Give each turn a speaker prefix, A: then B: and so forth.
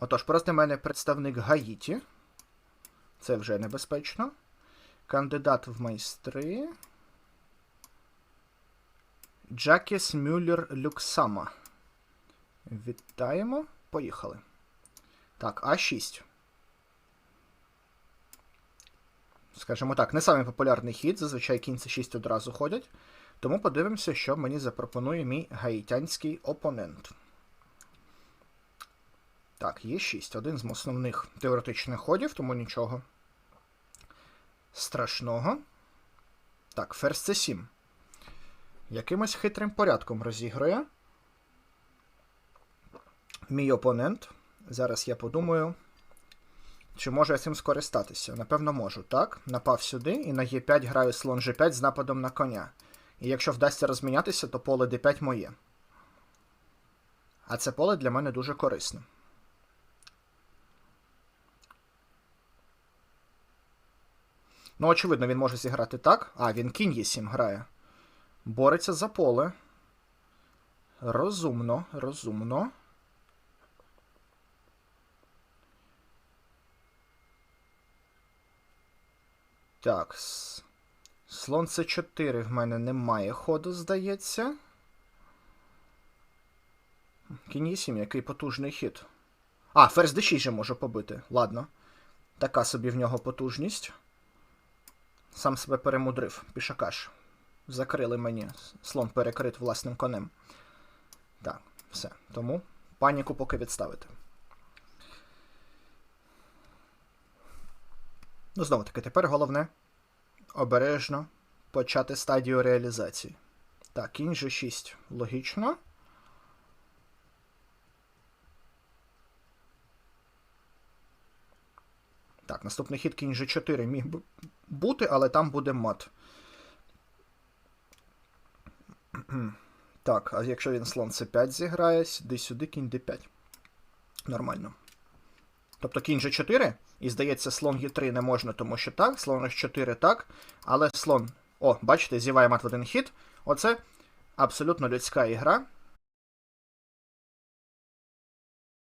A: Отож, проти мене представник Гаїті. Це вже небезпечно. Кандидат в майстри. Джакіс Мюллер Люксама. Вітаємо. Поїхали. Так, А6. Скажімо так, не самий популярний хід, зазвичай кінь c 6 одразу ходять. Тому подивимося, що мені запропонує мій гаїтянський опонент. Так, є 6. Один з основних теоретичних ходів, тому нічого страшного. Так, ферзь c 7 Якимось хитрим порядком розігрує. Мій опонент. Зараз я подумаю, чи можу я цим скористатися. Напевно, можу, так? Напав сюди і на Е5 граю слон G5 з нападом на коня. І якщо вдасться розмінятися, то поле D5 моє. А це поле для мене дуже корисне. Ну, очевидно, він може зіграти так. А, він кінь Е7 грає. Бореться за поле. Розумно, розумно. Так. Слон С4 в мене немає ходу, здається. Кінь Е7, який потужний хід. А, ферзь d6 же можу побити. Ладно. Така собі в нього потужність. Сам себе перемудрив. Пішакаш. Закрили мені. Слон перекрит власним конем. Так, все. Тому паніку поки відставити. Ну, знову таки, тепер головне обережно почати стадію реалізації. Так, кінь G6. Логічно. Так, наступний хід кінь G4 міг би бути, але там буде мат. Так, а якщо він слон c5 зіграє, сюди сюди кінь d5. Нормально. Тобто кінь G4, і здається, слон Е3 не можна, тому що так, слон H4 так, але слон. О, бачите, зіває мат в один хід. Оце абсолютно людська ігра.